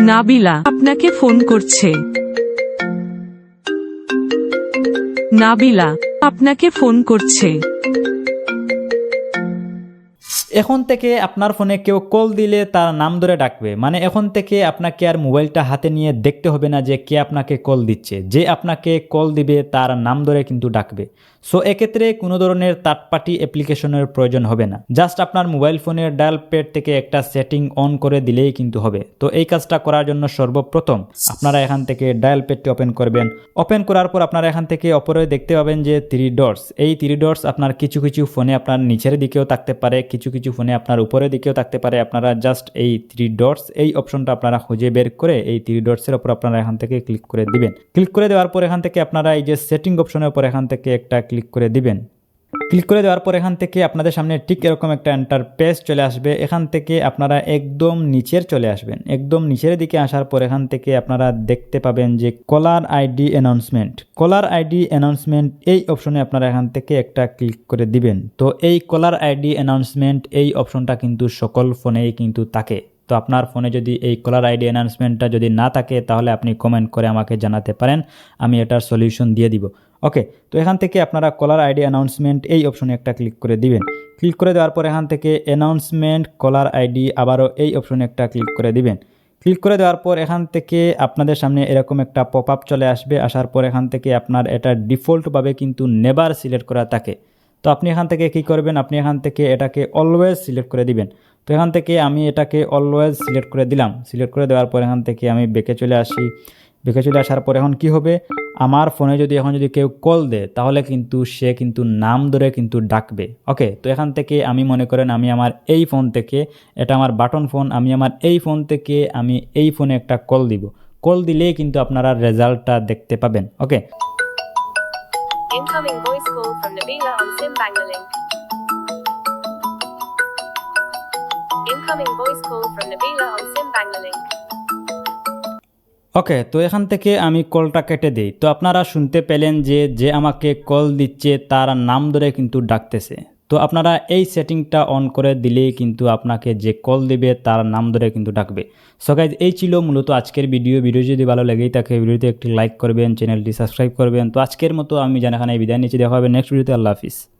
নাবিলা আপনাকে ফোন করছে। নাবিলা আপনাকে ফোন করছে। এখন থেকে আপনার ফোনে কেউ কল দিলে তার নাম ধরে ডাকবে। মানে এখন থেকে আপনাকে আর মোবাইলটা হাতে নিয়ে দেখতে হবে না যে কে আপনাকে কল দিচ্ছে। যে আপনাকে কল দিবে, তার নাম ধরে কিন্তু ডাকবে। সো এক্ষেত্রে কোনো ধরনের থার্ড পার্টি অ্যাপ্লিকেশনের প্রয়োজন হবে না। জাস্ট আপনার মোবাইল ফোনের ডায়াল প্যাড থেকে একটা সেটিং অন করে দিলেই কিন্তু হবে। তো, এই কাজটা করার জন্য সর্বপ্রথম আপনারা এখান থেকে ডায়াল প্যাডটি ওপেন করবেন। ওপেন করার পর আপনারা এখান থেকে অপরে দেখতে পাবেন যে থ্রি ডটস এই থ্রি ডটস আপনার কিছু কিছু ফোনে আপনার নিচের দিকেও থাকতে পারে, কিছু কিছু ফোনে আপনার উপরে দিকেও থাকতে পারে। আপনারা জাস্ট এই থ্রি ডটস এই অপশনটা আপনারা খুঁজে বের করে এই থ্রি ডটসের ওপর আপনারা এখান থেকে ক্লিক করে দিবেন। ক্লিক করে দেওয়ার পর এখান থেকে আপনারা এই যে সেটিং অপশনের উপর এখান থেকে একটা ক্লিক করে দিবেন। ক্লিক করে দেওয়ার পর এখান থেকে আপনাদের সামনে ঠিক এরকম একটা এন্টার পেজ চলে আসবে। এখান থেকে আপনারা একদম নিচের চলে আসবেন। একদম নিচের দিকে আসার পর এখান থেকে আপনারা দেখতে পাবেন যে caller ID announcement caller ID announcement এই অপশনে আপনারা এখান থেকে একটা ক্লিক করে দিবেন। তো এই কলার আইডি অ্যানাউন্সমেন্ট এই অপশনটা কিন্তু সকল ফোনেই কিন্তু থাকে। তো আপনার ফোনে যদি এই কলার আইডি অ্যানাউন্সমেন্টটা যদি না থাকে, তাহলে আপনি কমেন্ট করে আমাকে জানাতে পারেন। আমি এটার সলিউশন দিয়ে দিব। ওকে তো এখান থেকে আপনারা কলার আইডি অ্যানাউন্সমেন্ট এই অপশনে একটা ক্লিক করে দিবেন। ক্লিক করে দেওয়ার পর এখান থেকে অ্যানাউন্সমেন্ট কলার আইডি আবারও এই অপশনে একটা ক্লিক করে দিবেন। ক্লিক করে দেওয়ার পর এখান থেকে আপনাদের সামনে এরকম একটা পপ আপ চলে আসবে। আসার পর এখান থেকে আপনার এটা ডিফল্টভাবে কিন্তু নেবার সিলেক্ট করা থাকে। তো আপনি এখান থেকে কি করবেন? আপনি এখান থেকে এটাকে অলওয়েজ সিলেক্ট করে দিবেন। তো এখান থেকে আমি এটাকে অলওয়েজ সিলেক্ট করে দিলাম। সিলেক্ট করে দেওয়ার পর এখান থেকে আমি বেঁকে চলে আসি। বেঁকে চলে আসার পর এখন কি হবে? আমার ফোনে যদি এখন যদি কেউ কল দেয়, তাহলে কিন্তু সে কিন্তু নাম ধরে কিন্তু ডাকবে। ওকে তো এখান থেকে আমি মনে করেন আমি আমার এই ফোন থেকে, এটা আমার বাটন ফোন আমি আমার এই ফোন থেকে আমি এই ফোনে একটা কল দিব। কল দিলেই কিন্তু আপনারা রেজাল্টটা দেখতে পাবেন। ওকে Incoming voice call from Nabila on Sim Bangalink. Incoming voice call from Nabila on Sim Bangalink. ওকে তো এখান থেকে আমি কলটা কেটে দিই তো আপনারা শুনতে পেলেন যে যে আমাকে কল দিচ্ছে তার নাম ধরে কিন্তু ডাকতেছে তো আপনারা এই সেটিংটা অন করে দিলেই কিন্তু আপনাকে যে কল দেবে তার নাম ধরে কিন্তু ডাকবে। সো গাইজ এই ছিল মূলত আজকের ভিডিও ভিডিও যদি ভালো লেগেই থাকে ভিডিওতে একটি লাইক করবেন চ্যানেলটি সাবস্ক্রাইব করবেন। তো আজকের মতো আমি জানাখানে বিদায় নিচ্ছি। দেখা হবে নেক্সট ভিডিওতে আল্লাহ হাফিজ।